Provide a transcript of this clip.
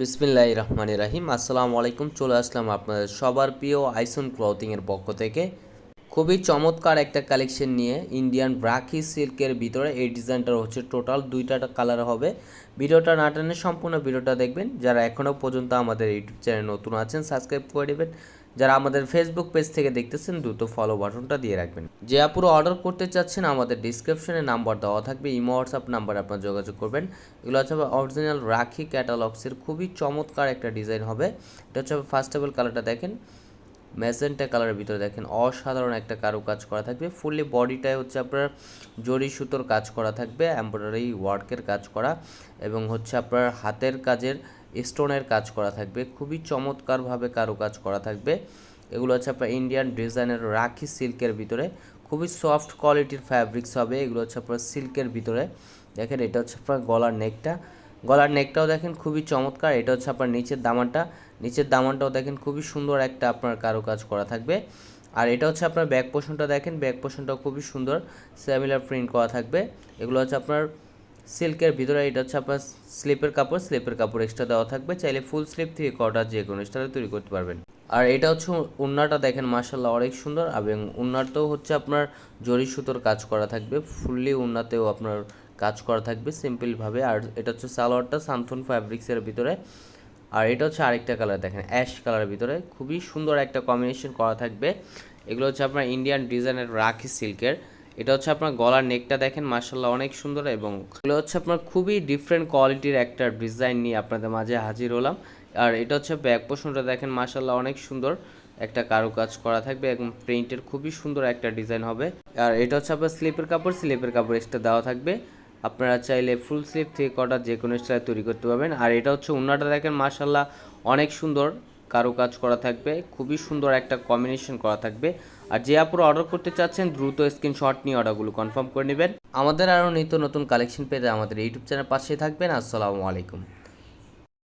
বিসমিল্লাহ রহমান রাহিম। আসসালামু আলাইকুম, চলে আসলাম আপনাদের সবার প্রিয় আইসন ক্লথিংয়ের পক্ষ থেকে। খুবই চমৎকার একটা কালেকশন নিয়ে ইন্ডিয়ান ব্রাকি সিল্কের ভিতরে এই ডিজাইনটা হচ্ছে টোটাল দুইটা কালার হবে। ভিডিওটা না সম্পূর্ণ ভিডিওটা দেখবেন। যারা এখনও পর্যন্ত আমাদের ইউটিউব চ্যানেল নতুন আছেন সাবস্ক্রাইব করে দেবেন। যারা আমাদের ফেসবুক পেজ থেকে দেখতেছেন, দ্রুত ফলো বাটনটা দিয়ে রাখবেন। যে আপুরো অর্ডার করতে চাচ্ছেন, আমাদের ডিসক্রিপশনে নাম্বার দেওয়া থাকবে, ইমো হোয়াটসঅ্যাপ নাম্বার আপনার যোগাযোগ করবেন। এগুলো হচ্ছে অরিজিনাল রাখি ক্যাটালগসের খুবই চমৎকার একটা ডিজাইন হবে। এটা হচ্ছে ফার্স্ট অল কালারটা দেখেন। ম্যাজেন্টা কালারের ভিতরে দেখেন, অসাধারণ একটা কারু কাজ করা থাকবে। ফুললি বডিটায় হচ্ছে আপনার জরি সুতোর কাজ করা থাকবে এমব্রয়ডারি ওয়ার্কের কাজ করা। এবং হচ্ছে আপনার হাতের কাজের স্টোনের কাজ করা থাকবে, খুবই চমৎকারভাবে কারু কাজ করা থাকবে। এগুলো হচ্ছে আপনার ইন্ডিয়ান ডিজাইনের রাখি সিল্কের ভিতরে, খুবই সফট কোয়ালিটির ফ্যাব্রিক্স হবে, এগুলো হচ্ছে আপনার সিল্কের ভিতরে। দেখেন এটা হচ্ছে আপনার গলার নেকটা গলার নেকটাও দেখেন খুবই চমৎকার, এটা হচ্ছে আপনার নিচের দামানটা। নিচের দামানটাও দেখেন খুবই সুন্দর একটা আপনার কারুকাজ করা থাকবে। আর এটা হচ্ছে আপনার ব্যাক পোষণটা দেখেন ব্যাক পোষণটাও খুবই সুন্দর সিমিলার প্রিন্ট করা থাকবে। এগুলো হচ্ছে আপনার সিল্কের ভিতরে এটা হচ্ছে আপনার স্লিপের কাপড় স্লিপের কাপড় এক্সট্রা দেওয়া থাকবে। চাইলে ফুল স্লিপ থেকে কটা যে কোনো স্টাইলে তৈরি করতে পারবেন। আর এটা হচ্ছে উন্নাটা দেখেন মার্শাল্লাহ অনেক সুন্দর এবং উন্নারটাও হচ্ছে আপনার জরি সুতোর কাজ করা থাকবে। ফুললি উন্নাতেও আপনার কাজ করা থাকবে সিম্পলভাবে আর এটা হচ্ছে সালোয়ারটা সানথন ফ্যাব্রিক্সের ভিতরে। আর এটা হচ্ছে আরেকটা কালার দেখেন অ্যাশ কালারের ভিতরে। খুবই সুন্দর একটা কম্বিনেশন করা থাকবে। এগুলো হচ্ছে আপনার ইন্ডিয়ান ডিজাইনের রাখি সিল্কের এটা হচ্ছে আপনার গলার নেকটা দেখেন মার্শাল্লাহ অনেক সুন্দর এবং এগুলো হচ্ছে আপনার খুবই ডিফারেন্ট কোয়ালিটির একটা ডিজাইন নিয়ে আপনাদের মাঝে হাজির হলাম। আর এটা হচ্ছে ব্যাক পোষণটা দেখেন মার্শাল্লাহ অনেক সুন্দর একটা কারুকাজ করা থাকবে এবং প্রিন্টের খুবই সুন্দর একটা ডিজাইন হবে। আর এটা হচ্ছে আপনার স্লিপের কাপড় স্লিপের কাপড় এক্সট্রা দেওয়া থাকবে। আপনারা চাইলে ফুল স্লিপ থেকে কটা যে কোনো স্টাইল তৈরি করতে পারবেন। আর এটা হচ্ছে উন্নাটা দেখেন মার্শাল্লাহ অনেক সুন্দর। কারুকাজ করা থাকবে, খুবই সুন্দর একটা কম্বিনেশন করা থাকবে। আর যে আপুর অর্ডার করতে চাচ্ছেন, দ্রুত স্ক্রিনশট নিয়ে অর্ডারগুলো কনফার্ম করে নেবেন। আমাদের আরও নিত্য নতুন কালেকশন পেতে আমাদের ইউটিউব চ্যানেল পাশে থাকবেন। আসসালামু আলাইকুম।